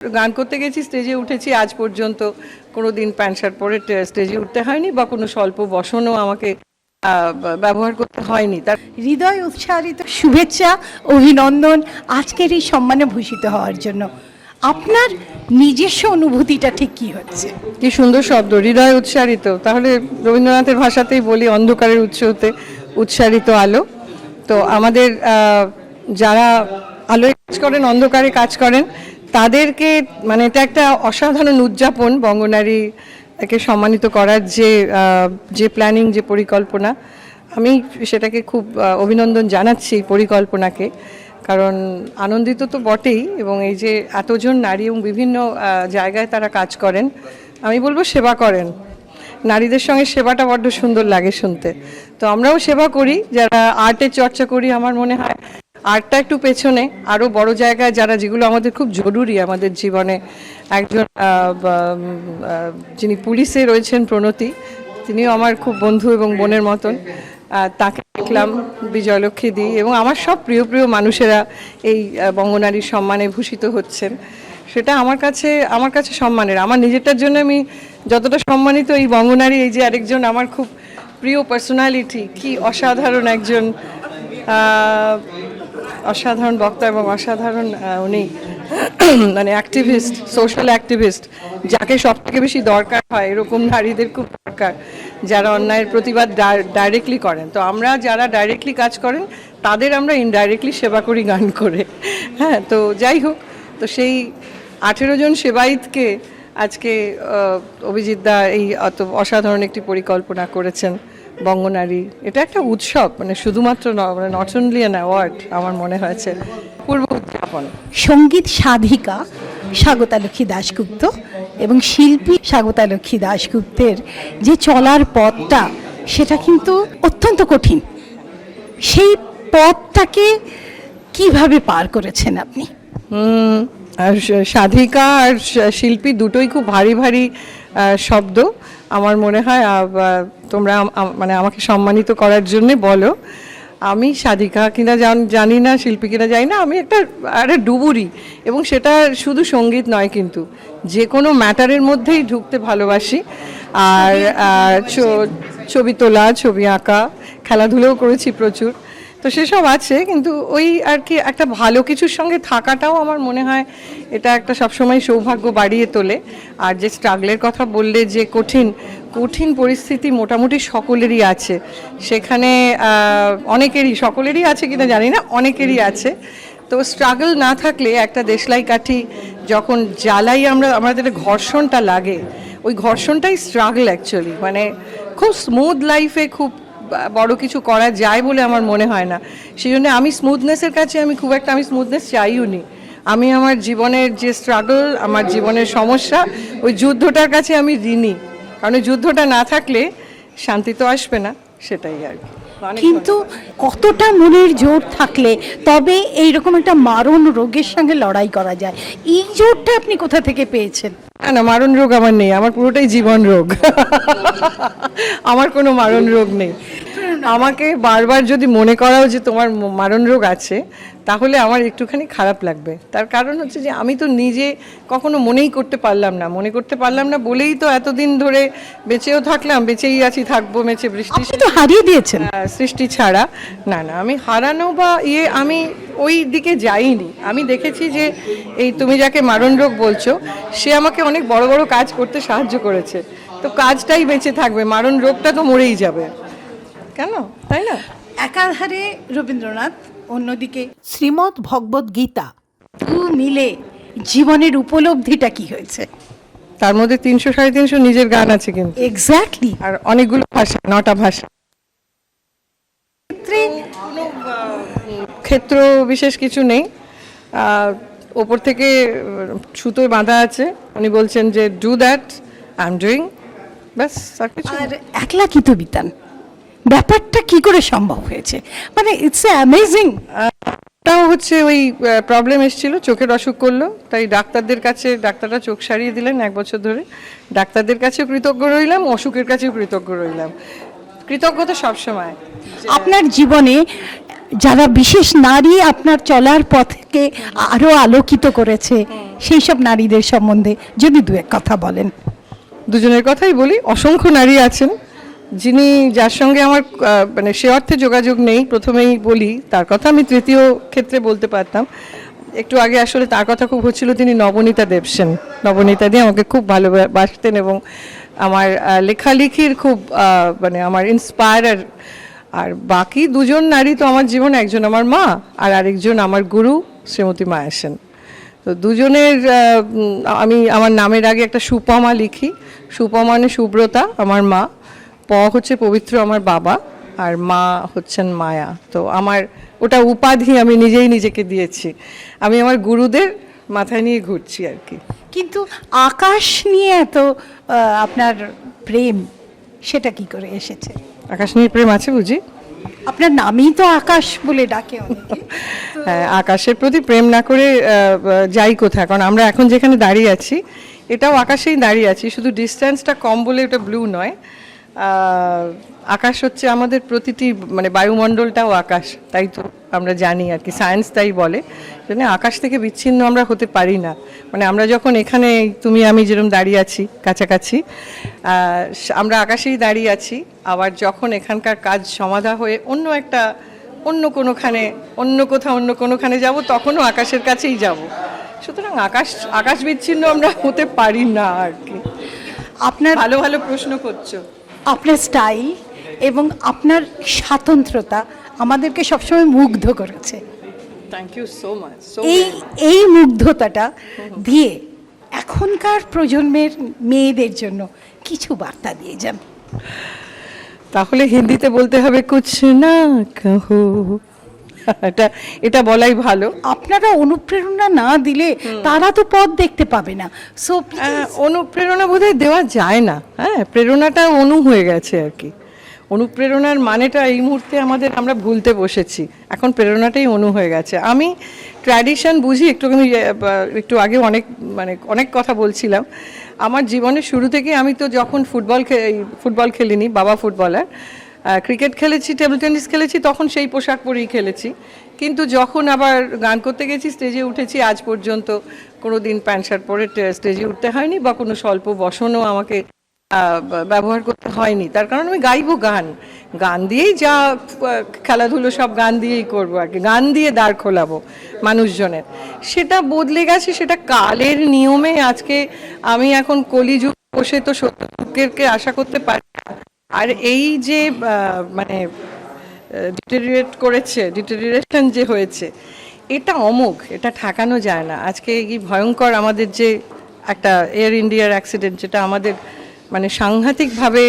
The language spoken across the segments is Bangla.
গান করতে গেছি স্টেজে উঠেছি আজ পর্যন্ত কোনো দিন প্যান্ট শার্ট পরে স্টেজে উঠতে হয়নি বা কোনো স্বল্প বসনও আমাকে ব্যবহার করতে হয়নি। তার হৃদয় উৎসারিত শুভেচ্ছা অভিনন্দন আজকের এই সম্মানে ভূষিত হওয়ার জন্য। আপনার নিজস্ব অনুভূতিটা ঠিক কি হচ্ছে? কি সুন্দর শব্দ হৃদয় উৎসারিত তাহলে রবীন্দ্রনাথের ভাষাতেই বলি অন্ধকারের উৎস হতে উৎসারিত আলো। তো আমাদের যারা আলোয় কাজ করেন অন্ধকারে কাজ করেন তাদেরকে মানে এটা একটা অসাধারণ উদযাপন বঙ্গনারী সম্মানিত করার যে যে প্ল্যানিং যে পরিকল্পনা। আমি সেটাকে খুব অভিনন্দন জানাচ্ছি এই পরিকল্পনাকে। কারণ আনন্দিত তো বটেই এবং এই যে এতজন নারী এবং বিভিন্ন জায়গায় তারা কাজ করেন, আমি বলব সেবা করেন। নারীদের সঙ্গে সেবাটা বড্ড সুন্দর লাগে শুনতে। তো আমরাও সেবা করি, যারা আর্টের চর্চা করি, আমার মনে হয় আর্টটা একটু পেছনে আরও বড় জায়গায় যারা, যেগুলো আমাদের খুব জরুরি আমাদের জীবনে। একজন যিনি পুলিশে রয়েছেন প্রণতি, তিনিও আমার খুব বন্ধু এবং বোনের মতন। তাকে দেখলাম, বিজয়লক্ষ্মী দি, এবং আমার সব প্রিয় প্রিয় মানুষেরা এই বঙ্গনারীর সম্মানে ভূষিত হচ্ছেন। সেটা আমার কাছে আমার কাছে সম্মানের। আমার নিজেরটার জন্য আমি যতটা সম্মানিত এই বঙ্গনারী, এই যে আরেকজন আমার খুব প্রিয় পার্সোনালিটি কি অসাধারণ একজন অসাধারণ বক্তা এবং অসাধারণ উনি মানে অ্যাক্টিভিস্ট সোশ্যাল অ্যাক্টিভিস্ট যাকে সব থেকে বেশি দরকার হয়, এরকম নারীদের খুব দরকার, যারা অন্যায়ের প্রতিবাদ ডাইরেক্টলি করেন। তো আমরা যারা ডাইরেক্টলি কাজ করেন, তাদের আমরা ইনডাইরেক্টলি সেবা করি গান করে। হ্যাঁ তো যাই হোক, তো সেই আঠেরো জন সেবায়িতকে আজকে অভিজিৎ দা এই অত অসাধারণ একটি পরিকল্পনা করেছেন। বঙ্গনারী। এটা একটা উৎসব মানে শুধুমাত্র ন- মানে নট অনলি অ্যান অ্যাওয়ার্ড আমার মনে হয়েছে। পূর্ব উদযাপন। সংগীত সাধিকা স্বাগতালক্ষ্মী দাশগুপ্ত এবং শিল্পী স্বাগতালক্ষ্মী দাশগুপ্তের যে চলার পথটা সেটা কিন্তু অত্যন্ত কঠিন। সেই পথটাকে কীভাবে পার করেছেন আপনি? আর সাধিকা আর শিল্পী দুটোই খুব ভারী ভারী শব্দ। আমার মনে হয় তোমরা মানে আমাকে সম্মানিত করার জন্যে বলো। আমি সাধিকা কিনা জান- জানি না শিল্পী কিনা জানি না আমি একটা আরে ডুবুরি। এবং সেটা শুধু সংগীত নয় কিন্তু যে কোনো ম্যাটারের মধ্যেই ঢুকতে ভালোবাসি। আর ছবি তোলা ছবি আঁকা খেলাধুলোও করেছি প্রচুর। তো সেসব আছে, কিন্তু ওই আর কি একটা ভালো কিছুর সঙ্গে থাকাটাও আমার মনে হয় এটা একটা সবসময় সৌভাগ্য বাড়িয়ে তোলে। আর যে স্ট্রাগলের কথা বললে যে কঠিন কঠিন পরিস্থিতি মোটামুটি সকলেরই আছে। সেখানে অনেকেরই, সকলেরই আছে কিনা জানি না, অনেকেরই আছে। তো স্ট্রাগল না থাকলে একটা দেশলাই কাঠি যখন জ্বালাই আমরা, আমাদের ঘর্ষণটা লাগে, ওই ঘর্ষণটাই স্ট্রাগল অ্যাকচুয়ালি মানে খুব স্মুথ লাইফে খুব বড় কিছু করা যায় বলে আমার মনে হয় না। সেই জন্য আমি স্মুথনেসের কাছে আমি খুব একটা আমি স্মুথনেস চাইও নি। আমি আমার জীবনের যে স্ট্রাগল আমার জীবনের সমস্যা, ওই যুদ্ধটার কাছে আমি ঋণী। কারণ যুদ্ধটা না থাকলে শান্তি তো আসবে না, সেটাই আর কি। কিন্তু কতটা মনের জোর থাকলে তবে এইরকম একটা মারণ রোগের সঙ্গে লড়াই করা যায়? এই জোরটা আপনি কোথা থেকে পেয়েছেন? না না মারণ রোগ আমার নেই আমার পুরোটাই জীবন রোগ। আমার কোনো মারণ রোগ নেই। আমাকে বারবার যদি মনে করাও যে তোমার মারণ রোগ আছে তাহলে আমার একটুখানি খারাপ লাগবে। তার কারণ হচ্ছে যে আমি তো নিজে কখনো মনেই করতে পারলাম না। মনে করতে পারলাম না বলেই তো এতদিন ধরে বেঁচেও থাকলাম বেঁচেই আছি থাকব মেচে বৃষ্টি তো হারিয়ে দিয়েছেন। আহ, সৃষ্টি ছাড়া। না না আমি হারানো বা ইয়ে আমি ওই দিকে যাইনি। আমি দেখেছি যে এই তুমি যাকে মারণ রোগ বলছো সে আমাকে অনেক বড় বড় কাজ করতে সাহায্য করেছে। তো কাজটাই বেঁচে থাকবে মারণ রোগটা তো মরেই যাবে। কেন? তাই না? একাধারে রবীন্দ্রনাথ অন্যদিকে। শ্রীমৎ ভগবত গীতা। দু মিলে জীবনের উপলব্ধিটা কি হয়েছে? তার মধ্যে তিনশো সাড়ে তিনশো নিজের গান আছে কিন্তু। এক্স্যাক্টলি আর অনেকগুলো ভাষা নটা ভাষা। ক্ষেত্রে ক্ষেত্র বিশেষ কিছু নেই। আহ, ওপর থেকে সুতোয় বাঁধা আছে। উনি বলছেন যে do that I am doing ব্যাস আর কিছু আর একলা কি তো বিতান? ব্যাপারটা কি করে সম্ভব হয়েছে? মানে ইটস অ্যামেজিং তাও হচ্ছে ওই প্রবলেম এসেছিল চোখের অসুখ করল তাই ডাক্তারদের কাছে ডাক্তাররা চোখ সারিয়ে দিলেন এক বছর ধরে। ডাক্তারদের কাছেও কৃতজ্ঞ রইলাম অসুখের কাছেও কৃতজ্ঞ রইলাম। কৃতজ্ঞতা সবসময়। আপনার জীবনে যারা বিশেষ নারী আপনার চলার পথকে আরও আলোকিত করেছে সেই সব নারীদের সম্বন্ধে যদি দু এক কথা বলেন। দুজনের কথাই বলি অসংখ্য নারী আছেন। যিনি যার সঙ্গে আমার মানে সে অর্থে যোগাযোগ নেই, প্রথমেই বলি, তার কথা আমি তৃতীয় ক্ষেত্রে বলতে পারতাম। একটু আগে আসলে তার কথা খুব হচ্ছিল, তিনি নবনীতা দেবসেন নবনীতা দিয়ে আমাকে খুব ভালোবাসতেন এবং আমার লেখালেখির খুব মানে আমার ইন্সপায়ার আর বাকি দুজন নারী তো আমার জীবনে, একজন আমার মা আর আরেকজন আমার গুরু শ্রীমতী মায়া সেন। তো দুজনের আমি আমার নামের আগে একটা সুপমা লিখি। সুপমা মানে সুব্রতা, আমার মা। প হচ্ছে পবিত্র আমার বাবা আর মা হচ্ছেন মায়া। তো আমার ওটা উপাধি আমি নিজেই নিজেকে দিয়েছি। আমি আমার গুরুদের মাথায় নিয়ে ঘুরছি আর কি। কিন্তু আকাশ নিয়ে এত আপনার প্রেম সেটা কি করে এসেছে? আকাশ নিয়ে প্রেম আছে বুঝি? আপনার নামই তো আকাশ বলে ডাকে হ্যাঁ আকাশের প্রতি প্রেম না করে যাই কোথায় কারণ আমরা এখন যেখানে দাঁড়িয়ে আছি এটাও আকাশেই দাঁড়িয়ে আছি শুধু ডিস্টেন্সটা কম বলে ওটা ব্লু নয়। আকাশ হচ্ছে আমাদের প্রতিটি মানে বায়ুমণ্ডলটাও আকাশ তাই তো আমরা জানি আর কি সায়েন্স তাই বলে। জন্য আকাশ থেকে বিচ্ছিন্ন আমরা হতে পারি না। মানে আমরা যখন এখানে তুমি আমি যেরকম দাঁড়িয়ে আছি কাছাকাছি আমরা আকাশেই দাঁড়িয়ে আছি আবার যখন এখানকার কাজ সমাধা হয়ে অন্য একটা অন্য কোনোখানে অন্য কোথাও অন্য কোনোখানে যাব তখনও আকাশের কাছেই যাব। সুতরাং আকাশ আকাশ বিচ্ছিন্ন আমরা হতে পারি না আর কি। আপনার ভালো ভালো প্রশ্ন করছ। আপনার স্টাইল এবং আপনার স্বাতন্ত্রতা আমাদেরকে সবসময় মুগ্ধ করেছে। Thank you so much so এই এই মুগ্ধতাটা দিয়ে এখনকার প্রজন্মের মেয়েদের জন্য কিছু বার্তা দিয়ে যান। তাহলে হিন্দিতে বলতে হবে কুছ না কহো এটা এটা বলাই ভালো। আপনারা অনুপ্রেরণা না দিলে তারা তো পথ দেখতে পাবে না। সো অনুপ্রেরণা বোধহয় দেওয়া যায় না। হ্যাঁ প্রেরণাটা অনু হয়ে গেছে আর কি। অনুপ্রেরণার মানেটা এই মুহূর্তে আমাদের আমরা ভুলতে বসেছি। এখন প্রেরণাটাই অনু হয়ে গেছে। আমি ট্র্যাডিশন বুঝি একটু আমি একটু আগে অনেক মানে অনেক কথা বলছিলাম। আমার জীবনের শুরু থেকে আমি তো যখন ফুটবল ফুটবল খেলিনি বাবা ফুটবলার ক্রিকেট খেলেছি টেবিল টেনিস খেলেছি, তখন সেই পোশাক পরেই খেলেছি। কিন্তু যখন আবার গান করতে গেছি স্টেজে উঠেছি, আজ পর্যন্ত কোনো দিন প্যান্ট শার্ট পরে স্টেজে উঠতে হয়নি বা কোনো স্বল্প বসনও আমাকে ব্যবহার করতে হয়নি। তার কারণ আমি গাইবো গান। গান দিয়েই যা খেলাধুলো সব গান দিয়েই করব আর কি। গান দিয়ে দাঁড় খোলাবো মানুষজনের। সেটা বদলে গেছে, সেটা কালের নিয়মে আজকে আমি এখন কলিযুগ, বসে তো সত্যকে আশা করতে পারি। আর এই যে মানে ডিটেরিয়েট করেছে ডিটেরিয়েশন যে হয়েছে, এটা অমোঘ, এটা ঠেকানো যায় না। আজকে এই ভয়ঙ্কর আমাদের যে একটা এয়ার ইন্ডিয়ার অ্যাক্সিডেন্ট যেটা আমাদের মানে সাংঘাতিকভাবে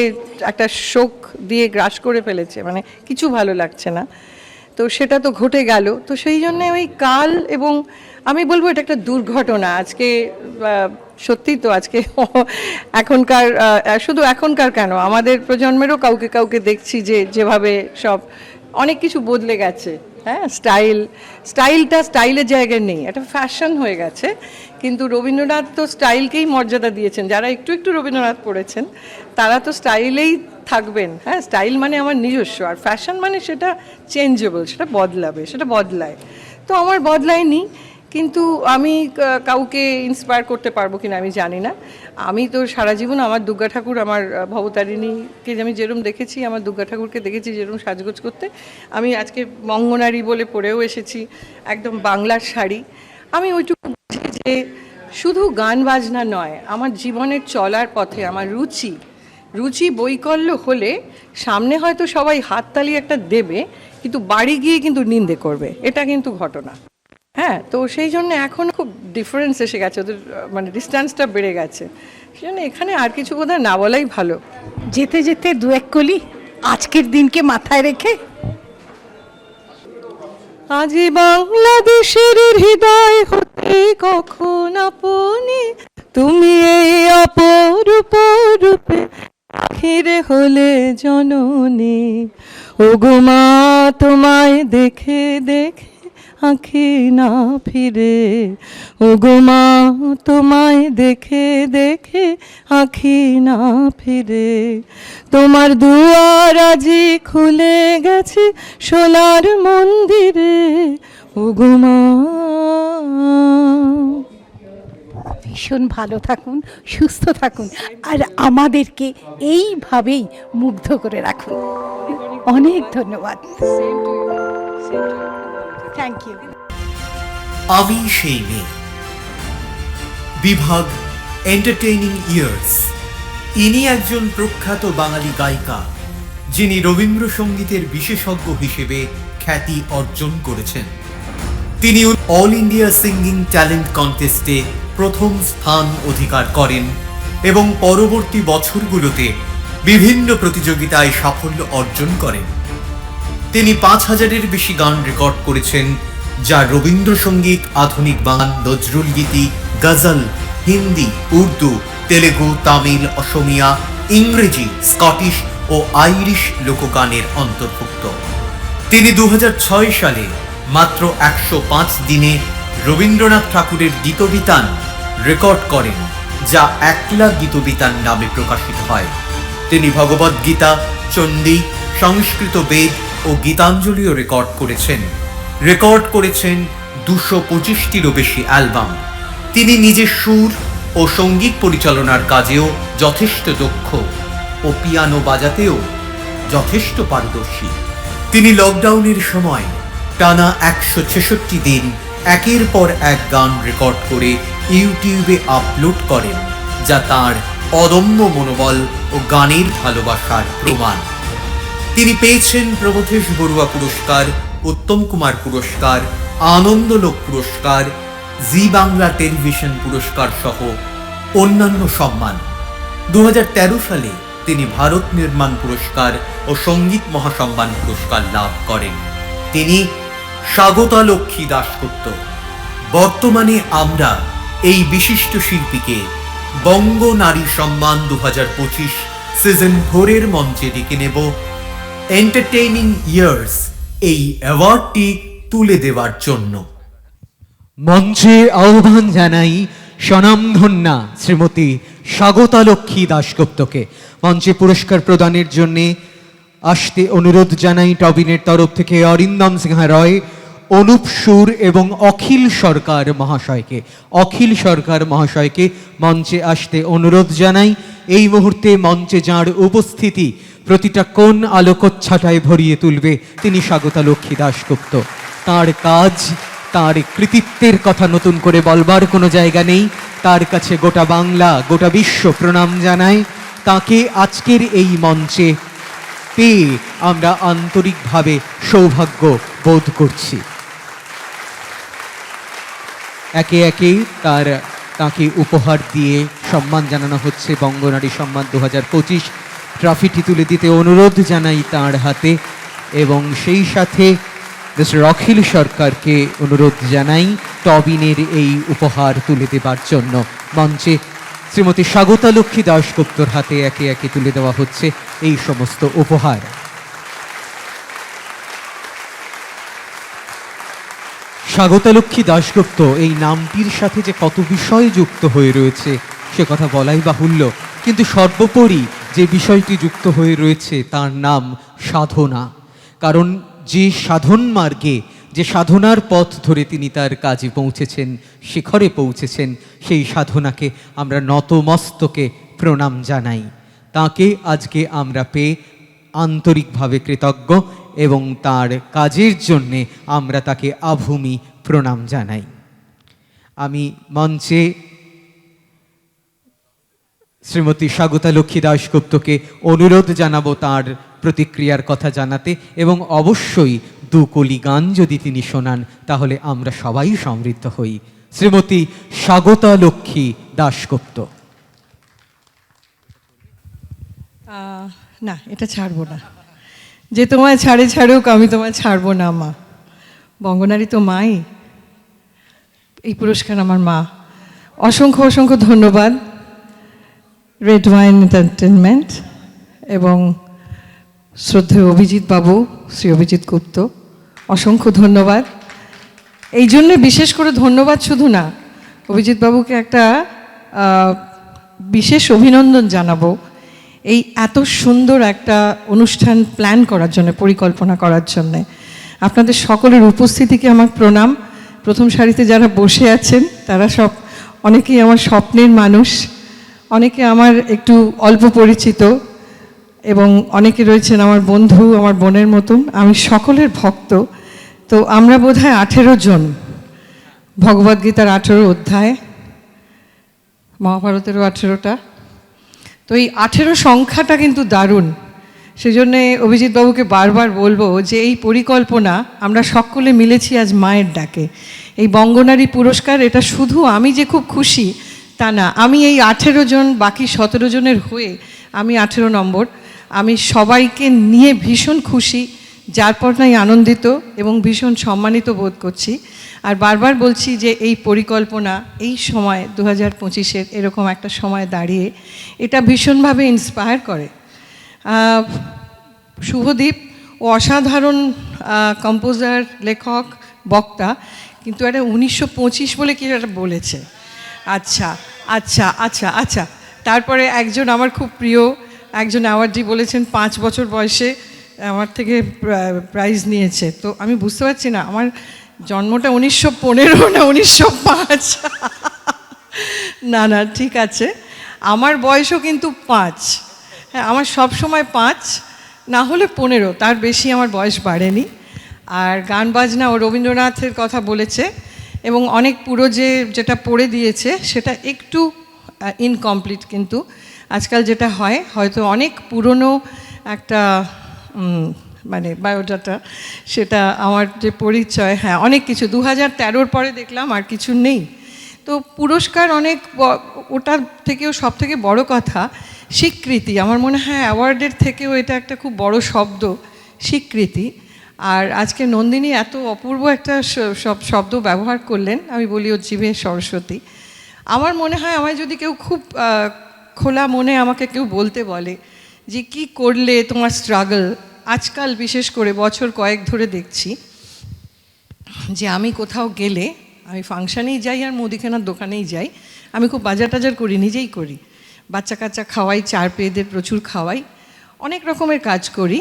একটা শোক দিয়ে গ্রাস করে ফেলেছে মানে কিছু ভালো লাগছে না। তো সেটা তো ঘটে গেল। তো সেই জন্যে ওই কাল এবং আমি বলব এটা একটা দুর্ঘটনা। আজকে আহ, সত্যিই তো আজকে এখনকার শুধু এখনকার কেন? আমাদের প্রজন্মেরও কাউকে কাউকে দেখছি যে যেভাবে সব অনেক কিছু বদলে গেছে। হ্যাঁ স্টাইল স্টাইলটা স্টাইলের জায়গায় নেই। একটা ফ্যাশন হয়ে গেছে। কিন্তু রবীন্দ্রনাথ তো স্টাইলকেই মর্যাদা দিয়েছেন। যারা একটু একটু রবীন্দ্রনাথ পড়েছেন তারা তো স্টাইলেই থাকবেন। হ্যাঁ স্টাইল মানে আমার নিজস্ব। আর ফ্যাশন মানে সেটা চেঞ্জেবল সেটা বদলাবে সেটা বদলায়। তো আমার বদলায়নি। কিন্তু আমি কাউকে ইন্সপায়ার করতে পারব কিনা আমি জানি না। আমি তো সারা জীবন আমার দুর্গা ঠাকুর, আমার ভবতারিণীকে আমি যেরম দেখেছি, আমার দুর্গা ঠাকুরকে দেখেছি যেরম সাজগোজ করতে, আমি আজকে মঙ্গনারী বলে পরেও এসেছি, একদম বাংলার শাড়ি। আমি ওইটুকু বুঝি যে শুধু গান বাজনা নয়, আমার জীবনের চলার পথে, আমার রুচি রুচি বৈকল্য হলে সামনে হয়তো সবাই হাততালি একটা দেবে, কিন্তু বাড়ি গিয়ে কিন্তু নিন্দে করবে, এটা কিন্তু ঘটনা। হ্যাঁ তো সেই জন্য এখন খুব ডিফারেন্স এসে গেছে, ওদের মানে ডিস্টেন্সটা বেড়ে গেছে। সেই জন্য এখানে আর কিছু বোধহয় না বলাই ভালো। যেতে যেতে দু এক কলি আজকের দিনকে মাথায় রেখে আজি বাংলাদেশের হৃদয় হতে কখন আপনি? তুমি এই অপরূপ রূপে আখিরে হলে জননী। ওগো মা, তোমায় দেখে দেখে আঁখি না ফিরে। ও গো মা তোমায় দেখে দেখে আঁখি না ফিরে। তোমার দুয়ার আজি খুলে গেছে সোনার মন্দিরে। ও গো মা। ভীষণ ভালো থাকুন সুস্থ থাকুন আর আমাদেরকে এইভাবেই মুগ্ধ করে রাখুন। অনেক ধন্যবাদ। থ্যাংক ইউ আমি সেই মেয়ে। বিভাগ এন্টারটেইনিং ইয়ার্স ইনি একজন প্রখ্যাত বাঙালি গায়িকা, যিনি রবীন্দ্রসঙ্গীতের বিশেষজ্ঞ হিসেবে খ্যাতি অর্জন করেছেন। তিনি অল ইন্ডিয়া সিঙ্গিং ট্যালেন্ট কন্টেস্টে প্রথম স্থান অধিকার করেন এবং পরবর্তী বছরগুলোতে বিভিন্ন প্রতিযোগিতায় সাফল্য অর্জন করেন। তিনি পাঁচ হাজারের বেশি গান রেকর্ড করেছেন, যা রবীন্দ্রসঙ্গীত, আধুনিক বাংলা নজরুল গীতি, গজল, হিন্দি, উর্দু, তেলেগু, তামিল, অসমিয়া, ইংরেজি, স্কটিশ ও আইরিশ লোকগানের অন্তর্ভুক্ত। তিনি দু হাজার ছয় সালে মাত্র একশো পাঁচ দিনে রবীন্দ্রনাথ ঠাকুরের গীতবিতান রেকর্ড করেন, যা একলা গীতবিতান নামে প্রকাশিত হয়। তিনি ভগবদ গীতা চণ্ডী, সংস্কৃত বেদ ও গীতাঞ্জলিও রেকর্ড করেছেন। রেকর্ড করেছেন দুশো পঁচিশটিরও বেশি অ্যালবাম। তিনি নিজের সুর ও সংগীত পরিচালনার কাজেও যথেষ্ট দক্ষ ও পিয়ানো বাজাতেও যথেষ্ট পারদর্শী। তিনি লকডাউনের সময় টানা একশো ছেষট্টি দিন একের পর এক গান রেকর্ড করে ইউটিউবে আপলোড করেন, যা তার অদম্য মনোবল ও গানের ভালোবাসার প্রমাণ। তিনি পেয়েছেন প্রবোধেশ বড়ুয়া পুরস্কার, উত্তম কুমার পুরস্কার, আনন্দলোক পুরস্কার, জি বাংলা টেলিভিশন পুরস্কার সহ অন্যান্য সম্মান। দু হাজার তেরো সালে তিনি ভারত নির্মাণ পুরস্কার ও সংগীত মহাসম্মান পুরস্কার লাভ করেন। তিনি স্বাগতা লক্ষ্মী দাশগুপ্ত। বর্তমানে আমরা এই বিশিষ্ট শিল্পীকে বঙ্গ নারী সম্মান দু হাজার পঁচিশ সিজন ভোরের মঞ্চে ডেকে নেব। এন্টারটেইনিং ইয়ার্স এই অ্যাওয়ার্ডটি তুলে দেওয়ার জন্য। মঞ্চে আহ্বান জানাই স্বনামধন্যা শ্রীমতী স্বাগতালক্ষ্মী দাশগুপ্তকে। মঞ্চে পুরস্কার প্রদানের জন্য আসতে অনুরোধ জানাই টবিনের তরফ থেকে অরিন্দম সিংহা রয়, অনুপ সুর এবং অখিল সরকার মহাশয়কে। অখিল সরকার মহাশয়কে মঞ্চে আসতে অনুরোধ জানাই এই মুহূর্তে মঞ্চে যাঁর উপস্থিতি প্রতিটা কোন আলোকচ্ছাটায় ভরিয়ে তুলবে, তিনি স্বাগতা লক্ষ্মী দাশগুপ্ত। তাঁর কাজ, তার কৃতিত্বের কথা নতুন করে বলবার কোনো জায়গা নেই। তার কাছে গোটা বাংলা, গোটা বিশ্ব প্রণাম জানায়। তাকে আজকের এই মঞ্চে পেয়ে আমরা আন্তরিকভাবে সৌভাগ্য বোধ করছি। একে একে তার তাকে উপহার দিয়ে সম্মান জানানো হচ্ছে বঙ্গনারী সম্মান দু হাজার পঁচিশ ট্রফিটি তুলে দিতে অনুরোধ জানাই তার হাতে এবং সেই সাথে মিস্টার অখিল সরকারকে অনুরোধ জানাই টবিনের এই উপহার তুলে দেবার জন্য। মঞ্চে শ্রীমতী স্বাগতা লক্ষ্মী দাশগুপ্তর হাতে একে একে তুলে দেওয়া হচ্ছে এই সমস্ত উপহার। স্বাগতালক্ষ্মী দাশগুপ্ত। এই নামটির সাথে যে কত বিষয় যুক্ত হয়ে রয়েছে, সে কথা বলাই বাহুল্য। কিন্তু সর্বোপরি যে বিষয়টি যুক্ত হয়ে রয়েছে, তার নাম সাধনা। কারণ যে সাধন মার্গে, যে সাধনার পথ ধরে তিনি তার কাজে পৌঁছেছেন, শিখরে পৌঁছেছেন, সেই সাধনাকে আমরা নতমস্তকে প্রণাম জানাই। তাকে আজকে আমরা পেয়ে আন্তরিকভাবে কৃতজ্ঞ এবং তার কাজের জন্যে আমরা তাকে আভূমি প্রণাম জানাই। আমি মঞ্চে শ্রীমতী স্বাগতা লক্ষ্মী দাশগুপ্তকে অনুরোধ জানাব তার প্রতিক্রিয়ার কথা জানাতে এবং অবশ্যই দু কলি গান যদি তিনি শোনান, তাহলে আমরা সবাই সমৃদ্ধ হই। শ্রীমতী স্বাগতা লক্ষ্মী দাশগুপ্ত। না, এটা ছাড়বো না। যে তোমায় ছাড়ে ছাড়ুক, আমি তোমায় ছাড়বো না, মা। বঙ্গনারী তো মাই। এই পুরস্কার আমার মা। অসংখ্য অসংখ্য ধন্যবাদ রেড ওয়াইন এন্টারটেনমেন্ট এবং শ্রদ্ধেয় অভিজিৎ বাবু, শ্রী অভিজিৎ গুপ্ত। অসংখ্য ধন্যবাদ। এই জন্য বিশেষ করে ধন্যবাদ শুধু না, অভিজিৎ বাবুকে একটা বিশেষ অভিনন্দন জানাব। এই এত সুন্দর একটা অনুষ্ঠান প্ল্যান করার জন্য, পরিকল্পনা করার জন্য। আপনাদের সকলের উপস্থিতিকে আমার প্রণাম। প্রথম সারিতে যারা বসে আছেন, তারা সব, অনেকেই আমার স্বপ্নের মানুষ, অনেকে আমার একটু অল্প পরিচিত এবং অনেকে রয়েছেন আমার বন্ধু, আমার বোনের মতন। আমি সকলের ভক্ত। তো আমরা বোধহয় আঠেরো জন। ভগবদ্গীতার আঠেরো অধ্যায়, মহাভারতেরও আঠেরোটা। তো এই আঠেরো সংখ্যাটা কিন্তু দারুণ। সেজন্যে অভিজিৎবাবুকে বারবার বলব যে এই পরিকল্পনা আমরা সকলে মিলেছি আজ মায়ের ডাকে। এই বঙ্গনারী পুরস্কার, এটা শুধু আমি যে খুব খুশি, তা না, আমি এই আঠেরো জন, বাকি সতেরো জনের হয়ে আমি আঠেরো নম্বর। আমি সবাইকে নিয়ে ভীষণ খুশি। যার পর নাই আনন্দিত এবং ভীষণ সম্মানিত বোধ করছি। আর বারবার বলছি যে এই পরিকল্পনা এই সময় দু হাজার পঁচিশের এরকম একটা সময় দাঁড়িয়ে এটা ভীষণভাবে ইন্সপায়ার করে। শুভদীপ ও অসাধারণ কম্পোজার লেখক, বক্তা, কিন্তু একটা উনিশশো বলে কি একটা বলেছে। আচ্ছা আচ্ছা আচ্ছা আচ্ছা। তারপরে একজন আমার খুব প্রিয়, একজন অ্যাওয়ার্ডি বলেছেন, পাঁচ বছর বয়সে আমার থেকে প্রাইজ নিয়েছে। তো আমি বুঝতে পারছি না, আমার জন্মটা উনিশশো পনেরো না উনিশশো পাঁচ? না না, ঠিক আছে। আমার বয়সও কিন্তু পাঁচ। হ্যাঁ আমার সব সময় পাঁচ, না হলে পনেরো, তার বেশি আমার বয়স বাড়েনি। আর গান বাজনা ও রবীন্দ্রনাথের কথা বলেছে, এবং অনেক পুরো যে, যেটা পড়ে দিয়েছে, সেটা একটু ইনকমপ্লিট কিন্তু। আজকাল যেটা হয়, হয়তো অনেক পুরনো একটা মানে বায়োডাটা সেটা আমার যে পরিচয় হ্যাঁ অনেক কিছু। দু হাজার তেরোর পরে দেখলাম আর কিছু নেই। তো পুরস্কার অনেক ওটার থেকেও সব থেকে বড় কথা, স্বীকৃতি। আমার মনে হয় অ্যাওয়ার্ডের থেকেও এটা একটা খুব বড় শব্দ, স্বীকৃতি। আর আজকে নন্দিনী এত অপূর্ব একটা সব, শব্দ ব্যবহার করলেন, আমি বলি ও জীবে সরস্বতী। আমার মনে হয় আমায় যদি কেউ খুব খোলা মনে আমাকে কেউ বলতে বলে যে, কি করলে তোমার স্ট্রাগল আজকাল বিশেষ করে বছর কয়েক ধরে দেখছি যে আমি কোথাও গেলে আমি ফাংশানেই যাই আর মুদিখানার দোকানেই যাই, আমি খুব বাজার টাজার করি, নিজেই করি। বাচ্চা কাচ্চা খাওয়াই, চার পেয়েদের প্রচুর খাওয়াই, অনেক রকমের কাজ করি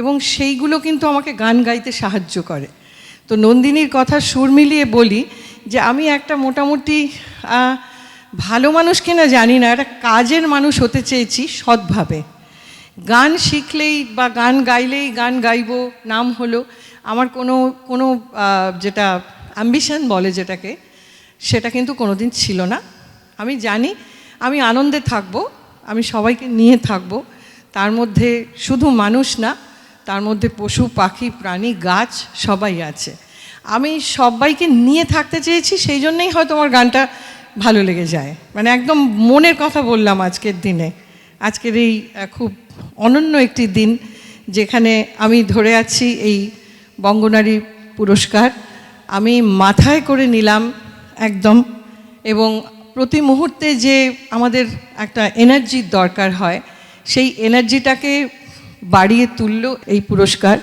এবং সেইগুলো কিন্তু আমাকে গান গাইতে সাহায্য করে। তো নন্দিনীর কথা সুর মিলিয়ে বলি যে আমি একটা মোটামুটি ভালো মানুষ কিনা জানি না, একটা কাজের মানুষ হতে চেয়েছি সৎভাবে। গান শিখলেই বা গান গাইলেই গান গাইবো নাম হলো, আমার কোনো কোনো যেটা অ্যাম্বিশন বলে যেটাকে, সেটা কিন্তু কোনোদিন ছিল না। আমি জানি, আমি আনন্দে থাকব, আমি সবাইকে নিয়ে থাকব। তার মধ্যে শুধু মানুষ না, তার মধ্যে পশু, পাখি, প্রাণী, গাছ সবাই আছে। আমি সবাইকে নিয়ে থাকতে চেয়েছি, সেই জন্যই হয়তো আমার গানটা ভালো লেগে যায়। মানে একদম মনের কথা বললাম আজকের দিনে। আজকের এই খুব অনন্য একটি দিন যেখানে আমি ধরে আছি এই বঙ্গনারী পুরস্কার। আমি মাথায় করে নিলাম একদম এবং প্রতি মুহূর্তে যে আমাদের একটা এনার্জির দরকার হয়, সেই এনার্জিটাকে বাড়িয়ে তুলল এই পুরস্কার।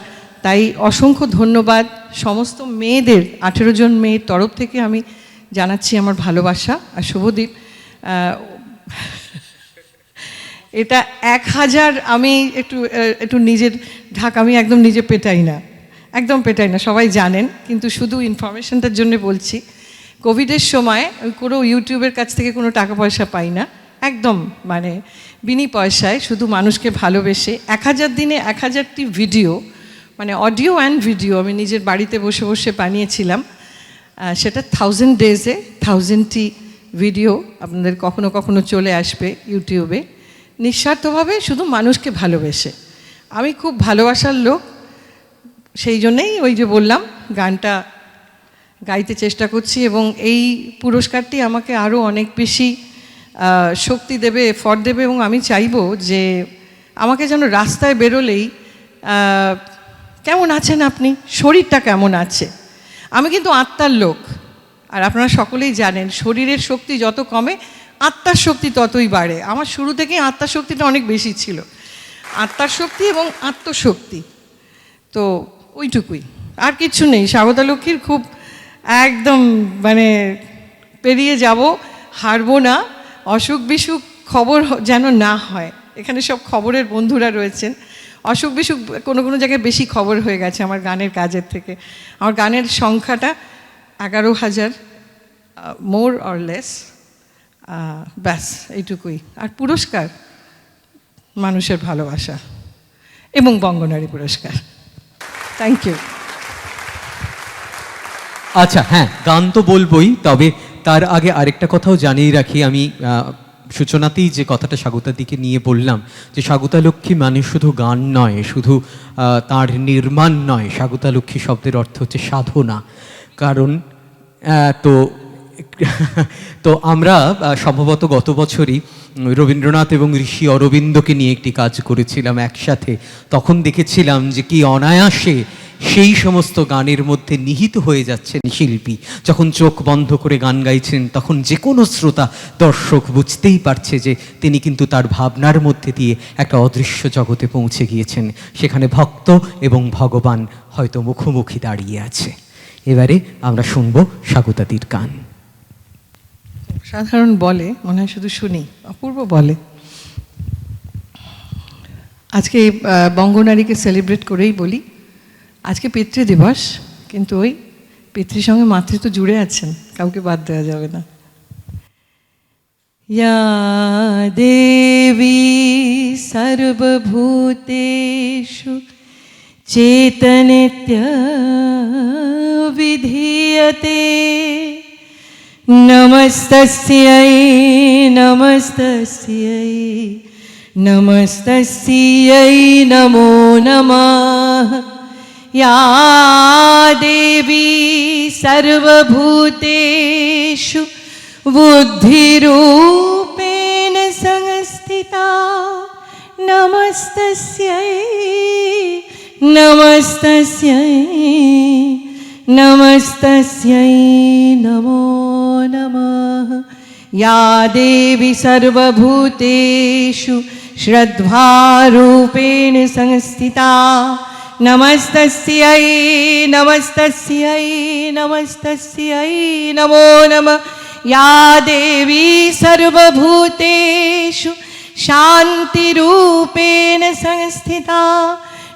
তাই অসংখ্য ধন্যবাদ। সমস্ত মেয়েদের, আঠেরো জন মেয়ের তরফ থেকে আমি জানাচ্ছি আমার ভালোবাসা আর শুভদীপ। এটা এক হাজার আমি একটু একটু নিজের ঢাক, আমি একদম নিজে পেটাই না। একদম পেটাই না, সবাই জানেন, কিন্তু শুধু ইনফরমেশনটার জন্য বলছি। কোভিডের সময় আমি কোনো ইউটিউবের কাছ থেকে কোনো টাকা পয়সা পাই না। একদম মানে বিনি পয়সায় শুধু মানুষকে ভালোবেসে। এক হাজার দিনে এক হাজারটি ভিডিও মানে অডিও অ্যান্ড ভিডিও আমি নিজের বাড়িতে বসে বসে বানিয়েছিলাম। সেটা থাউজেন্ড ডেজে থাউজেন্ডটি ভিডিও আপনাদের কখনো কখনো চলে আসবে ইউটিউবে। নিঃস্বার্থভাবে শুধু মানুষকে ভালোবেসে। আমি খুব ভালোবাসার লোক, সেই জন্যেই ওই যে বললাম, গানটা গাইতে চেষ্টা করছি এবং এই পুরস্কারটি আমাকে আরও অনেক বেশি শক্তি দেবে এফর্ট দেবে এবং আমি চাইব যে আমাকে যেন রাস্তায় বেরোলেই কেমন আছেন আপনি? শরীরটা কেমন আছে? আমি কিন্তু আত্মার লোক। আর আপনারা সকলেই জানেন, শরীরের শক্তি যত কমে আত্মার শক্তি ততই বাড়ে। আমার শুরু থেকেই আত্মার শক্তিটা অনেক বেশি ছিল। আত্মার শক্তি এবং আত্মশক্তি। তো ওইটুকুই। আর কিছু নেই। স্বাগতা লক্ষ্মীর খুব একদম মানে পেরিয়ে যাব, হারবো না। অসুখ বিসুখ খবর যেন না হয়। এখানে সব খবরের বন্ধুরা রয়েছেন। অসুখ বিসুখ কোনো কোনো জায়গায় বেশি খবর হয়ে গেছে আমার গানের কাজের থেকে। আমার গানের সংখ্যাটা এগারো হাজার মোর অর লেস ব্যাস, এইটুকুই। আর পুরস্কার, মানুষের ভালোবাসা এবং বঙ্গনারী পুরস্কার। থ্যাংক ইউ আচ্ছা হ্যাঁ গান তো বলবই, তবে তার আগে আরেকটা কথাও জানিয়ে রাখি। আমি সূচনাতেই যে কথাটা স্বাগতাদিকে নিয়ে বললাম, যে স্বাগতা লক্ষ্মী মানে শুধু গান নয়, শুধু তার নির্মাণ নয়। স্বাগতা লক্ষ্মী শব্দের অর্থ হচ্ছে সাধনা। কারণ তো তো আমরা সম্ভবত গত বছরই রবীন্দ্রনাথ এবং ঋষি অরবিন্দকে নিয়ে একটি কাজ করেছিলাম একসাথে। তখন দেখেছিলাম যে কি অনায়াসে সেই সমস্ত গানের মধ্যে নিহিত হয়ে যাচ্ছেন শিল্পী। যখন চোখ বন্ধ করে গান গাইছেন, তখন যে কোনো শ্রোতা দর্শক বুঝতেই পারছে যে তিনি কিন্তু তার ভাবনার মধ্যে দিয়ে একটা অদৃশ্য জগতে পৌঁছে গিয়েছেন। সেখানে ভক্ত এবং ভগবান হয়তো মুখোমুখি দাঁড়িয়ে আছে। এবারে আমরা শুনব স্বাগতাদির গান। সাধারণ বলে মনে হয় শুধু শুনি অপূর্ব বলে আজকে আহ, বঙ্গনারীকে সেলিব্রেট করেই বলি আজকে পিতৃ দিবস কিন্তু ওই পিতৃর সঙ্গে মাতৃ তো জুড়ে আছেন কাউকে বাদ দেওয়া যাবে না या देवी सर्वभूतेषु चेतनित्यविधीयते નમસ્તસ્ય નમસ્તસ્ય નમસ્તસ્ય નમો નમઃ યા દેવી સર્વભૂતેષુ બુદ્ધિરૂપેણ સંસ્થિતા નમસ્તસ્ય નમસ્તસ્ય નમસ્તસ્ય નમો નમઃ યા દેવી સર્વભૂતેષુ શ્રદ્ધારૂપેણ સંસ્થિતા નમસ્તસ્ય નમસ્તસ્ય નમસ્તસ્ય નમો નમ યા દેવી સર્વભૂતેષુ શાંતિરૂપેણ સંસ્થિતા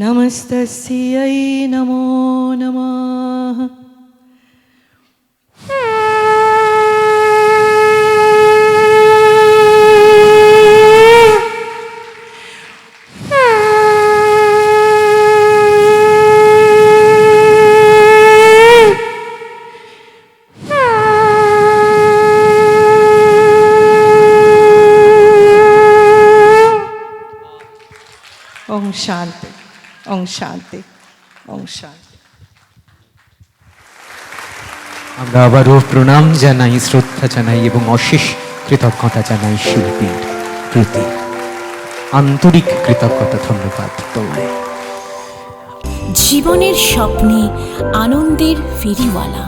नमस्तस्यै नमो नमः ওম ওম শান্তি ওং শান্তি আমরা আবারও প্রণাম জানাই শ্রদ্ধা জানাই এবং অশেষ কৃতজ্ঞতা জানাই শিল্পীর প্রতি। আন্তরিক কৃতজ্ঞতা ধন্যবাদ জীবনের স্বপ্নে আনন্দের ফেরিওয়ালা।